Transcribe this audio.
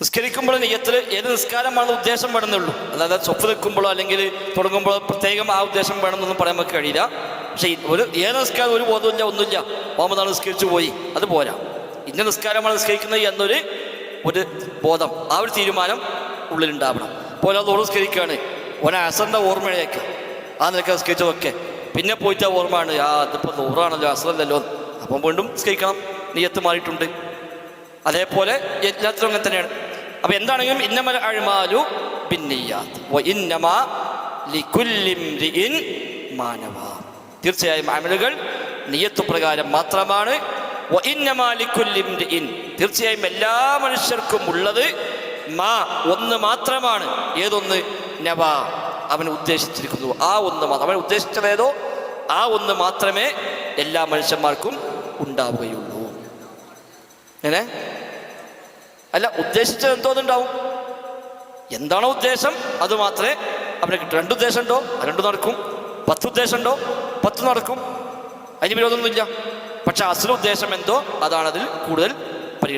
നിസ്കരിക്കുമ്പോൾ നെയ്യത്തിൽ ഏത് നിസ്കാരമാണ് ഉദ്ദേശം വേണമെന്നുള്ളൂ. അല്ലാതെ സ്വപ്പ് നിൽക്കുമ്പോഴോ അല്ലെങ്കിൽ തുടങ്ങുമ്പോഴോ പ്രത്യേകം ആ ഉദ്ദേശം വേണമെന്നൊന്നും പറയാൻ നമുക്ക് കഴിയില്ല. പക്ഷേ ഒരു ഏത് നിസ്കാരം ഒരു ബോധമില്ല ഒന്നുമില്ല. മുഹമ്മദാണ് നിസ്കരിച്ചു പോയി അത് പോരാ. ഇന്ന നിസ്കാരമാണ് നിസ്കരിക്കുന്നത് എന്നൊരു ഒരു ബോധം ആ ഒരു തീരുമാനം ഉള്ളിലുണ്ടാവണം. പോലെ അത് നിസ്കരിക്കുകയാണ് ഓനെ അസറിന്റെ ഓർമ്മയിലേക്ക്. ആ നിലയ്ക്ക് നിസ്കരിച്ചതൊക്കെ. പിന്നെ പോയിട്ട് ആ ഓർമ്മയാണ് ആ അതിപ്പോൾ നൂറാണല്ലോ അസറല്ലല്ലോ. അപ്പം വീണ്ടും നിസ്കരിക്കണം. നീയത്ത് മാറിയിട്ടുണ്ട്. അതേപോലെ എല്ലാത്തിലും അങ്ങനെ തന്നെയാണ്. അപ്പൊ എന്താണെങ്കിലും ഇന്നമൽ അഴിമാലു മാനവ. തീർച്ചയായും അമലുകൾ നിയത്തു പ്രകാരം മാത്രമാണ്. തീർച്ചയായും എല്ലാ മനുഷ്യർക്കും ഉള്ളത് മാ ഒന്ന് മാത്രമാണ്. ഏതൊന്ന്? നവ. അവൻ ഉദ്ദേശിച്ചിരിക്കുന്നു. ആ ഒന്ന് അവൻ ഉദ്ദേശിച്ചതേതോ ആ ഒന്ന് മാത്രമേ എല്ലാ മനുഷ്യന്മാർക്കും ഉണ്ടാവുകയുള്ളൂ. എങ്ങനെ? അല്ല ഉദ്ദേശിച്ചത് എന്തോ അതുണ്ടാവും എന്താണോ ഉദ്ദേശം അത് മാത്രമേ അവന് കിട്ടും. രണ്ട് ഉദ്ദേശം ഉണ്ടോ രണ്ട് നടക്കും. പത്ത് ഉദ്ദേശം ഉണ്ടോ പത്ത് നടക്കും. അതിന് വിരോധമൊന്നുമില്ല. പക്ഷെ അസുര ഉദ്ദേശം എന്തോ? അതാണ് അതിൽ കൂടുതൽ